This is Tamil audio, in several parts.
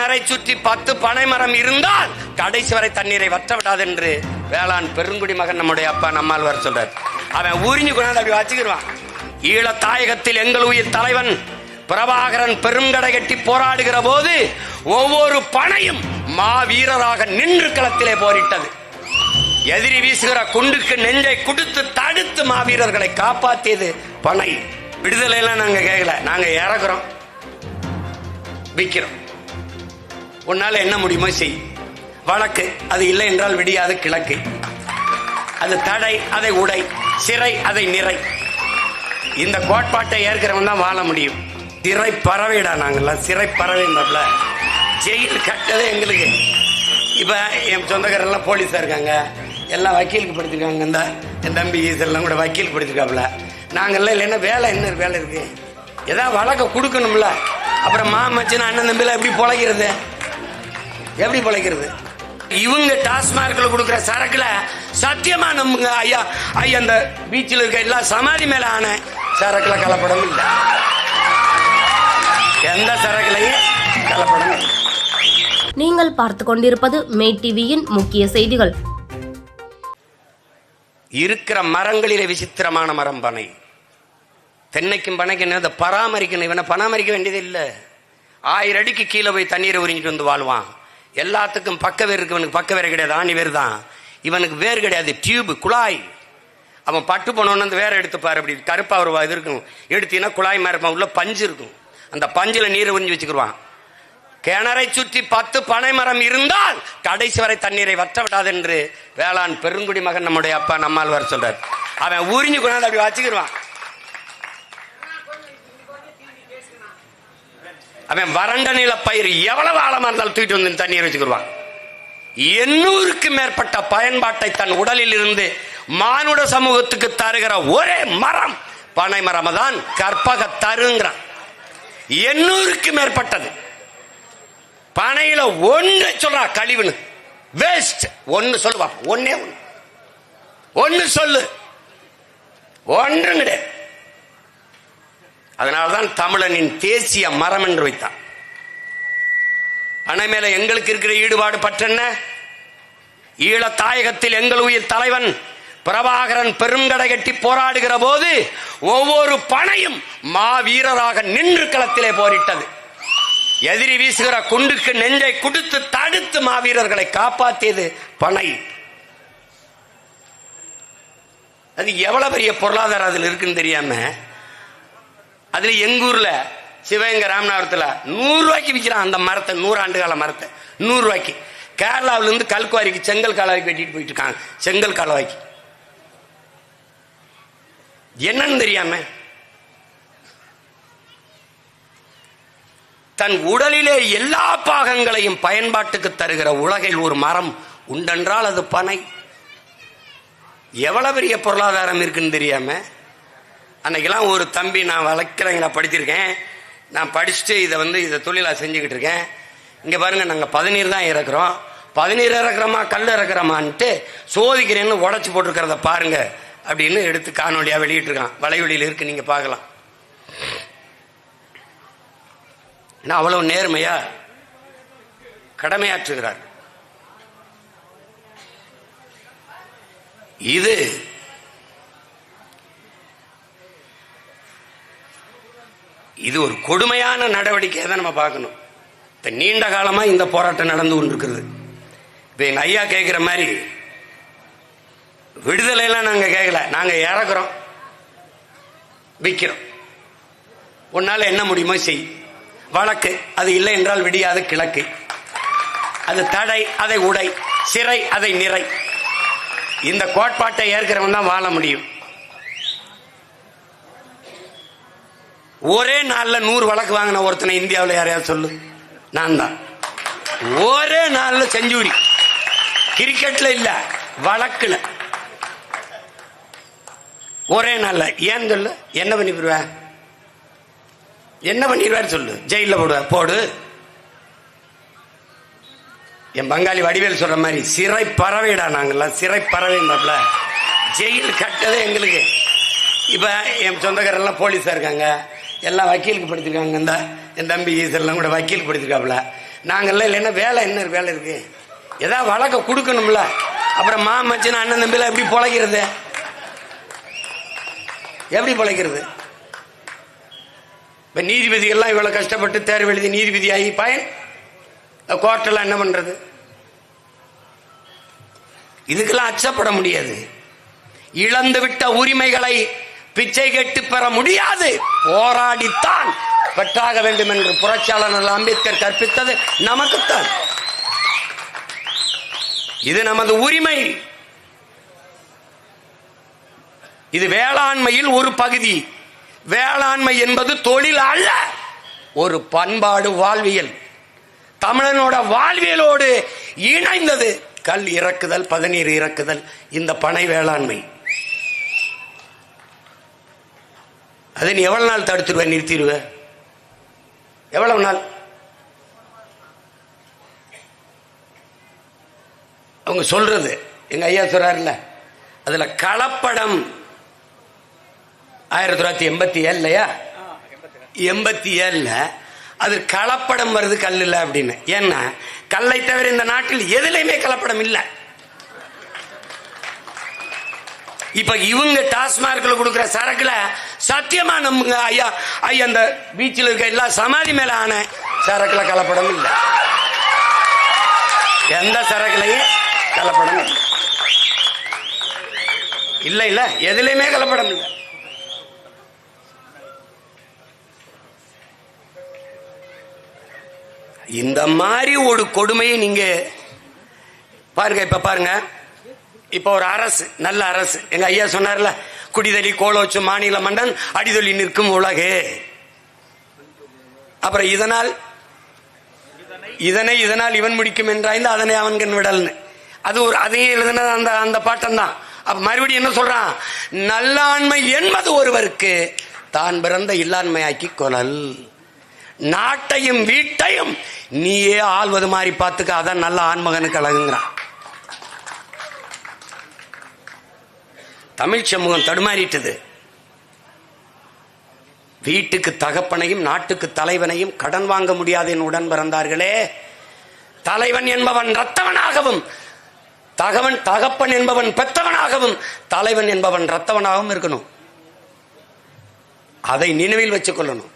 கிணறை சுற்றி பத்து பனை மரம் இருந்தால் கடைசி வரை தண்ணீரை வற்ற விடாது என்று வேளாண் பெருங்குடி மகன் நம்முடைய அப்பா நம்மால் வர சொல்றார். அவன் உறிஞ்சு கொண்டாந்து அப்படி வச்சுக்கிடுவான் ஈழ தாயகத்தில் எங்கள் உயிர் தலைவன் பிரபாகரன் பெருங்கடை கட்டி போராடுகிற போது ஒவ்வொரு பனையும் மாவீரராக நின்று களத்திலே போரிட்டது. எதிரி வீசுகிற குண்டுக்கு நெஞ்சை கொடுத்து தடுத்து மாவீரர்களை காப்பாத்தியது பனை. விடுதலை எல்லாம் நாங்க கேட்கல. நாங்க இறக்குறோம். விற்கிறோம் உன்னால என்ன முடியுமோ செய். வழக்கு அது இல்லை என்றால் விடியாத கிழக்கு. அது தடை அதை உடை. சிறை அதை நிறை. இந்த கோட்பாட்டை ஏற்கிறவன் தான் வாழ முடியும். சிறை பறவைடா நாங்கெல்லாம் சிறை பறவைன்றப்பல ஜெயில் கட்டது எங்களுக்கு. இப்ப என் சொந்தக்காரெல்லாம் போலீஸா இருக்காங்க. எல்லாம் வக்கீலுக்கு படிச்சிருக்காங்க. இந்த என் தம்பி இதெல்லாம் கூட வக்கீல் படிச்சிருக்காப்புல நாங்கெல்லாம் இல்லைன்னா வேலை என்ன வேலை இருக்கு? ஏதாவது வழக்கை கொடுக்கணும்ல. அப்புறம் மாமச்சன் அண்ணன் தம்பிலாம் எப்படி பொழைக்கிறது? எப்படி பிழைக்கிறது? இவங்க டாஸ்மார்க்ல கொடுக்குற சரக்குல சத்தியமா நம்புங்க ஐயா. ஐயா அந்த பீச்சில் இருக்க எல்லா சமாதி மேல ஆன சரக்குல கலப்படம் இல்லை. எந்த சரக்குலையும் கலப்படம் இல்லை. நீங்கள் பார்த்து கொண்டிருப்பது மே டிவியின் முக்கிய செய்திகள். இருக்கிற மரங்களிலே விசித்திரமான மரம் பனை. தென்னைக்கும் பனைக்கும் என்ன பராமரிக்கணும். இவனை பராமரிக்க வேண்டியது இல்லை. ஆயிரம் அடிக்கு கீழே போய் தண்ணீரை உறிஞ்சிட்டு வந்து வாழ்வான். எல்லாத்துக்கும் பக்க வேர் இருக்கு இவனுக்கு பக்க வேர் கிடையாது ஆணி வேர் தான். இவனுக்கு வேர் கிடையாது டியூப் குழாய். அவன் பட்டு போனோன்னு அந்த வேற எடுத்துப்பார் அப்படி கருப்பா ஒரு இது இருக்கும். எடுத்தீங்கன்னா குழாய் மாதிரி இருப்பான் உள்ள பஞ்சு இருக்கும். அந்த பஞ்சில் நீரை உறிஞ்சி வச்சுக்கிடுவான் கிணறை சுற்றி பத்து பனை மரம் இருந்தால் கடைசி வரை தண்ணீரை வற்ற விடாது என்று வேளாண் பெருங்குடி மகன் நம்முடைய அப்பா நம்மால் வர சொல்றார். அவன் உறிஞ்சு கொண்டாந்து அப்படி வச்சுக்கிடுவான் அவன் வறண்ட நில பயிர் எவ்வளவு ஆழமா இருந்தாலும் தூக்கிட்டு வந்து தண்ணீர் வச்சுக்கிடுவான். எண்ணூறுக்கு மேற்பட்ட பயன்பாட்டை தன் உடலில் இருந்து மானுட சமூகத்துக்கு தருகிற ஒரே மரம் பனை மரம் தான் கற்பக தருங்கிறான். எண்ணூறுக்கு மேற்பட்டது. பனையில ஒன்று சொல்றா கழிவுன்னு. வேஸ்ட் ஒன்னு சொல்லுவா ஒன்னே ஒன்னு ஒன்னு சொல்லு. ஒன்று கிடையாது. அதனால்தான் தமிழனின் தேசிய மரம் என்று வைத்தான் பண மேல எங்களுக்கு இருக்கிற ஈடுபாடு பற்றென்ன? ஈழ தாயகத்தில் எங்கள் உயிர் தலைவன் பிரபாகரன் பெருங்கடை கட்டி போராடுகிற போது ஒவ்வொரு பனையும் மாவீரராக நின்று களத்திலே போரிட்டது. எதிரி வீசுகிற குண்டுக்கு நெஞ்சை குடுத்து தடுத்து மாவீரர்களை காப்பாற்றியது பனை. அது எவ்வளவு பெரிய பொருளாதாரம் அதில் இருக்குன்னு தெரியாம அதுல எங்க ஊர்ல சிவகங்கை ராமநாதத்துல நூறு ரூபாய்க்கு விற்கிறான் அந்த மரத்தை நூறு ஆண்டு கால மரத்தை. நூறு ரூபாய்க்கு. கேரளாவில இருந்து கல்குவாரிக்கு செங்கல் காலவாய்க்கு வெட்டிட்டு போயிட்டு இருக்காங்க. செங்கல் காலவாய்க்கு என்னன்னு தெரியாம தன் உடலிலே எல்லா பாகங்களையும் பயன்பாட்டுக்கு தருகிற உலகில் ஒரு மரம் உண்டென்றால் அது பனை. எவ்வளவு பெரிய பொருளாதாரம் இருக்குன்னு தெரியாம அன்னைக்கெல்லாம் ஒரு தம்பி நான் வளர்க்குறேங்க நான் படிச்சிருக்கேன். நான் படிச்சுட்டு இதை வந்து இதை தொழிலாக செஞ்சுக்கிட்டு இருக்கேன். இங்கே பாருங்கள் நாங்கள் பதநீர் தான் இறக்குறோம். பதநீர் இறக்குறோமா கல் இறக்குறோமான்ட்டு சோதிக்கிறேன்னு உடச்சி போட்டிருக்கிறத பாருங்க அப்படின்னு எடுத்து காணொலியாக வெளியிட்டிருக்கான். வலைவெளியில் இருக்கு நீங்கள் பார்க்கலாம். ஏன்னா அவ்வளவு நேர்மையா கடமையாற்றுகிறார். இது இது ஒரு கொடுமையான நடவடிக்கையை தான் நம்ம பார்க்கணும். இப்போ நீண்ட காலமாக இந்த போராட்டம் நடந்து கொண்டிருக்கிறது. இப்போ எங்கள் ஐயா கேட்குற மாதிரி விடுதலை எல்லாம் கேட்கல நாங்கள் இறக்குறோம். விற்கிறோம் உன்னால் என்ன முடியுமோ செய். வழக்கு. அது இல்லை என்றால் விடியாத கிழக்கு. அது தடை அதை உடை. சிறை அதை நிறை. இந்த கோட்பாட்டை ஏற்கிறவன் தான் வாழ முடியும். ஒரே நாள்ல நூறு வழக்கு வாங்கின ஒருத்தனை இந்தியாவில் யாரையாவது சொல்லு. நான் தான். ஒரே நாள்ல செஞ்சுரி. கிரிக்கெட்ல இல்ல வழக்குல. ஒரே நாள்ல. ஏன் சொல்லு? என்ன பண்ணிவிடுவ என்ன பண்ணிடுவார் சொல்லு? ஜெயில போடுவ? போடு. என் பங்காளி வடிவேல் சொல்ற மாதிரி சிறை பறவைடா நாங்கெல்லாம். சிறை பறவைன்றப்பல ஜெயில் கட்டதே எங்களுக்கு. இப்ப என் சொந்தக்காரெல்லாம் போலீஸா இருக்காங்க. எல்லாம் வக்கீலுக்கு படிச்சிருக்காங்க இந்த. என் தம்பி இதெல்லாம் கூட வக்கீல் படிச்சிருக்காப்புல. நாங்கள்லாம் இல்லைன்னா வேலை என்ன வேலை இருக்கு. ஏதாவது வழக்க கொடுக்கணும்ல. அப்புறம் மாமச்சன் அண்ணன் தம்பிலாம் எப்படி பொழைக்கிறது? எப்படி பொழைக்கிறது? இப்ப நீதிபதிகள்லாம் இவ்வளவு கஷ்டப்பட்டு தேர்வு எழுதி நீதிபதி ஆகி பயன் கோர்ட்டெல்லாம் என்ன பண்றது? இதுக்கெல்லாம் அச்சப்பட முடியாது. இழந்து விட்ட உரிமைகளை பிச்சை கெட்டு பெற முடியாது. போராடித்தான். பெற்றாக வேண்டும் என்று புரட்சியாளர் அம்பேத்கர் கற்பித்தது நமக்குத்தான். இது நமது உரிமை. இது வேளாண்மையில் ஒரு பகுதி. வேளாண்மை என்பது தொழில் அல்ல. ஒரு பண்பாடு வாழ்வியல். தமிழனோட வாழ்வியலோடு இணைந்தது. கல் இறக்குதல் பதநீர் இறக்குதல் இந்த பனை வேளாண்மை. அதை நீ எவ்வளவு நாள் தடுத்துருவ நிறுத்திடுவ? எவ்வளவு நாள்? அவங்க சொல்றது எங்க ஐயா சொல்றாருல்ல அதுல கலப்படம். ஆயிரத்தி தொள்ளாயிரத்தி எண்பத்தி ஏழுலையா? எண்பத்தி ஏழுல அது கலப்படம் வருது கல் இல்லை அப்படின்னு. ஏன்னா கல்லை தவிர இந்த நாட்டில் எதுலையுமே கலப்படம் இல்லை. இப்ப இவங்க டாஸ்மார்க்ல கொடுக்குற சரக்குல சத்தியமா நம்புங்க ஐயா ஐயா அந்த பீச்சில் இருக்க எல்லா சமாதி மேல ஆன சரக்குல கலப்படம் இல்லை. எந்த சரக்குலையும் கலப்படம் இல்லை. இல்ல இல்ல எதுலையுமே கலப்படம் இல்லை. இந்த மாதிரி ஒரு கொடுமையை நீங்க பாருங்க இப்ப பாருங்க. இப்ப ஒரு அரசு நல்ல அரசு. எங்க ஐயா சொன்னார்ல குடிதலி கோலோச்சு மாநில மன்னன் அடிதொலி நிற்கும் உலகு. அப்புறம் இதனால் இதனை இதனால் இவன் முடிக்கும் என்றாய்ந்து அதனை அவன்கண் விடல்னு. அது ஒரு அதையே எழுதுனது அந்த அந்த பாட்டம் தான் அப்ப மறுபடியும் என்ன சொல்றான்? நல்லாண்மை என்பது ஒருவருக்கு தான் பிறந்த இல்லாண்மையாக்கி கொலல் நாட்டையும் வீட்டையும் நீயே ஆள்வது மாதிரி பார்த்துக்க அதான் நல்ல ஆண்மகனுக்கு அழகுங்கிறான். தமிழ் சமூகம் தடுமாறிட்டது. வீட்டுக்கு தகப்பனையும் நாட்டுக்கு தலைவனையும் கடன் வாங்க முடியாது என் உடன் பிறந்தார்களே தலைவன் என்பவன் ரத்தவனாகவும் தகவன் தகப்பன் என்பவன் பெத்தவனாகவும் தலைவன் என்பவன் ரத்தவனாகவும் இருக்கணும். அதை நினைவில் வச்சுக் கொள்ளணும்.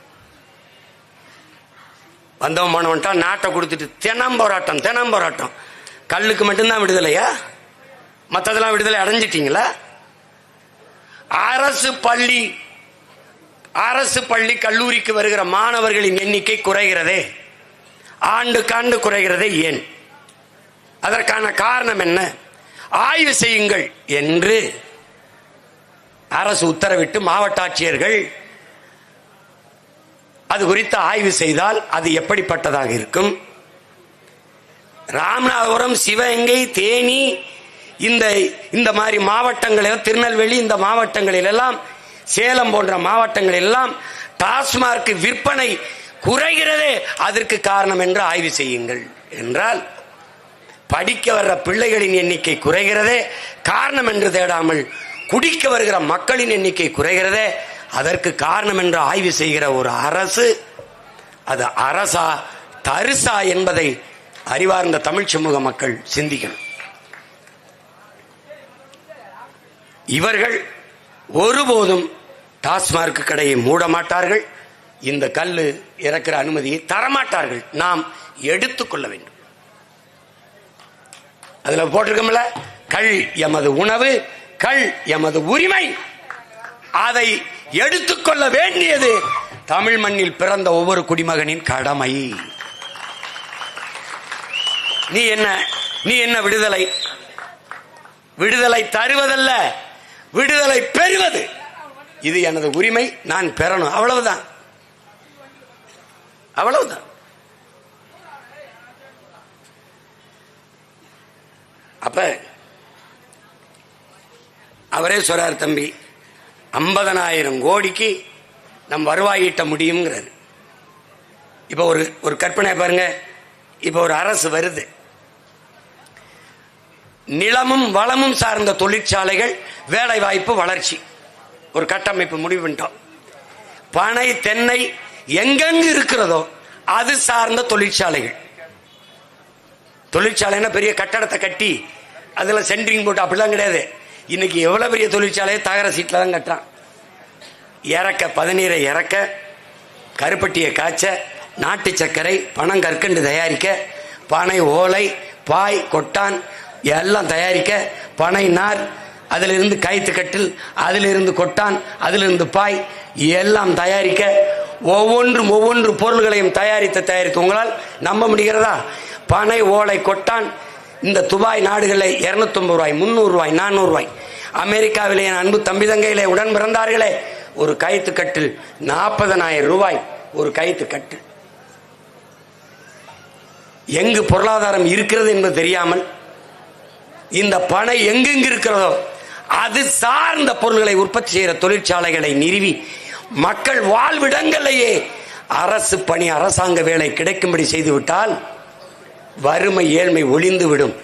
வந்தவன் நாட்டை கொடுத்துட்டு தினம் போராட்டம் தினம் போராட்டம். கல்லுக்கு மட்டும்தான் விடுதலையா? மற்றதெல்லாம் விடுதலை அடைஞ்சிட்டீங்களா? அரசு பள்ளி அரசு பள்ளி கல்லூரிக்கு வருகிற மாணவர்களின் எண்ணிக்கை குறைகிறதே. ஆண்டுக்காண்டு குறைகிறதே ஏன்? அதற்கான காரணம் என்ன? ஆய்வு செய்யுங்கள் என்று அரசு உத்தரவிட்டு மாவட்ட ஆட்சியர்கள் அது குறித்து ஆய்வு செய்தால் அது எப்படிப்பட்டதாக இருக்கும்? ராமநாதபுரம் சிவகங்கை தேனி இந்த இந்த மாதிரி மாவட்டங்களில் திருநெல்வேலி இந்த மாவட்டங்களில் எல்லாம் சேலம் போன்ற மாவட்டங்களில் எல்லாம் டாஸ்மார்க் விற்பனை குறைகிறதே அதற்கு காரணம் என்று ஆய்வு செய்யுங்கள் என்றால் படிக்க வர்ற பிள்ளைகளின் எண்ணிக்கை குறைகிறதே காரணம் என்று தேடாமல் குடிக்க வருகிற மக்களின் எண்ணிக்கை குறைகிறதே அதற்கு காரணம் என்று ஆய்வு செய்கிற ஒரு அரசு அது அரசா தரிசா என்பதை அறிவார்ந்த தமிழ் சமூக மக்கள் சிந்திக்கணும். இவர்கள் ஒருபோதும் டாஸ்மார்க் கடையை மூட மாட்டார்கள் இந்த கல்லு இறக்கிற அனுமதியை தரமாட்டார்கள். நாம் எடுத்துக்கொள்ள வேண்டும். அதுல போட்டிருக்கோம்ல கள் எமது உணவு கள் எமது உரிமை. அதை எடுத்துக்கொள்ள வேண்டியது தமிழ் மண்ணில் பிறந்த ஒவ்வொரு குடிமகனின் கடமை. நீ என்ன நீ என்ன விடுதலை? விடுதலை தருவதல்ல. விடுதலை பெறுவது. இது எனது உரிமை நான் பெறணும். அவ்வளவுதான். அவ்வளவுதான். அப்ப அவரே சொல்றார் தம்பி ஐம்பதனாயிரம் கோடிக்கு நம் வருவாயிட்ட முடியுங்கிறது இப்போ இப்ப ஒரு ஒரு கற்பனை பாருங்க. இப்ப ஒரு அரசு வருது. நிலமும் வளமும் சார்ந்த தொழிற்சாலைகள் வேலை வாய்ப்பு வளர்ச்சி. ஒரு கட்டமைப்பு முடிவு பண்ணிட்டோம். பனை தென்னை எங்கெங்கு இருக்கிறதோ அது சார்ந்த தொழிற்சாலைகள். தொழிற்சாலைன்னா பெரிய கட்டடத்தை கட்டி அதுல சென்ட்ரிங் போட்டு அப்படிலாம் கிடையாது. இன்னைக்கு எவ்வளவு பெரிய தொழிற்சாலையை தகர சீட்டில் தான் கட்டுறான். இறக்க பதநீரை இறக்க கருப்பட்டியை காய்ச்ச நாட்டு சர்க்கரை பணம் கற்கண்டு தயாரிக்க பனை ஓலை பாய் கொட்டான் எல்லாம் தயாரிக்க பனை நார் அதிலிருந்து கயிற்று அதிலிருந்து கொட்டான் அதிலிருந்து பாய் எல்லாம் தயாரிக்க ஒவ்வொன்றும் ஒவ்வொன்று பொருள்களையும் தயாரித்து தயாரித்து. உங்களால் நம்ப முடிகிறதா? பனை ஓலை கொட்டான் இந்த துபாய் நாடுகளில் இரநூத்தொம்பது ரூபாய் முந்நூறு ரூபாய் நானூறு ரூபாய். அமெரிக்காவிலே என் அன்பு தம்பி தங்கையிலே உடன் பிறந்தார்களே ஒரு கயிற்று கட்டில் நாற்பதனாயிரம் ரூபாய் ஒரு கயிற்று கட்டில் எங்கு பொருளாதாரம் இருக்கிறது என்பது தெரியாமல் இந்த பணம் எங்கெங்கு இருக்கிறதோ அது சார்ந்த பொருள்களை உற்பத்தி செய்கிற தொழிற்சாலைகளை நிறுவி மக்கள் வாழ்விடங்களையே அரசு பணி அரசாங்க வேலை கிடைக்கும்படி செய்துவிட்டால் வறுமை ஏழ்மை ஒளிந்துவிடும்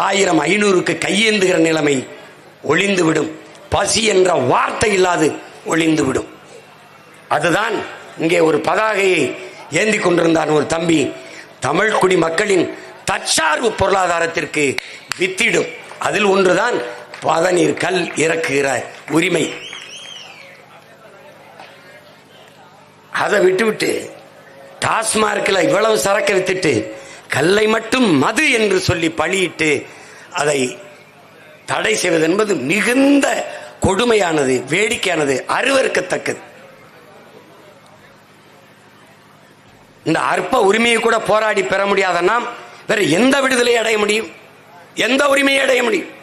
ஆயிரம் ஐநூறுக்கு கையேந்துகிற நிலைமை ஒளிந்துவிடும் பசி என்ற வார்த்தை இல்லாது ஒளிந்துவிடும் அதுதான் இங்கே ஒரு பதாகையை ஏந்தி கொண்டிருந்தான் ஒரு தம்பி. தமிழ் குடி மக்களின் தற்சார்பு பொருளாதாரத்திற்கு வித்திடும். அதில் ஒன்றுதான் பதநீர் கல் இறக்குகிற உரிமை. அதை விட்டுவிட்டு டாஸ்மார்க்கில் இவ்வளவு சரக்கு வித்துட்டு கல்லை மட்டும் மது என்று சொல்லி பழியிட்டு அதை தடை செய்வது என்பது மிகுந்த கொடுமையானது வேடிக்கையானது அருவறுக்கத்தக்கது இந்த அற்ப உரிமையை கூட போராடி பெற முடியாத நாம் வேற எந்த விடுதலையும் அடைய முடியும்? எந்த உரிமையை அடைய முடியும்?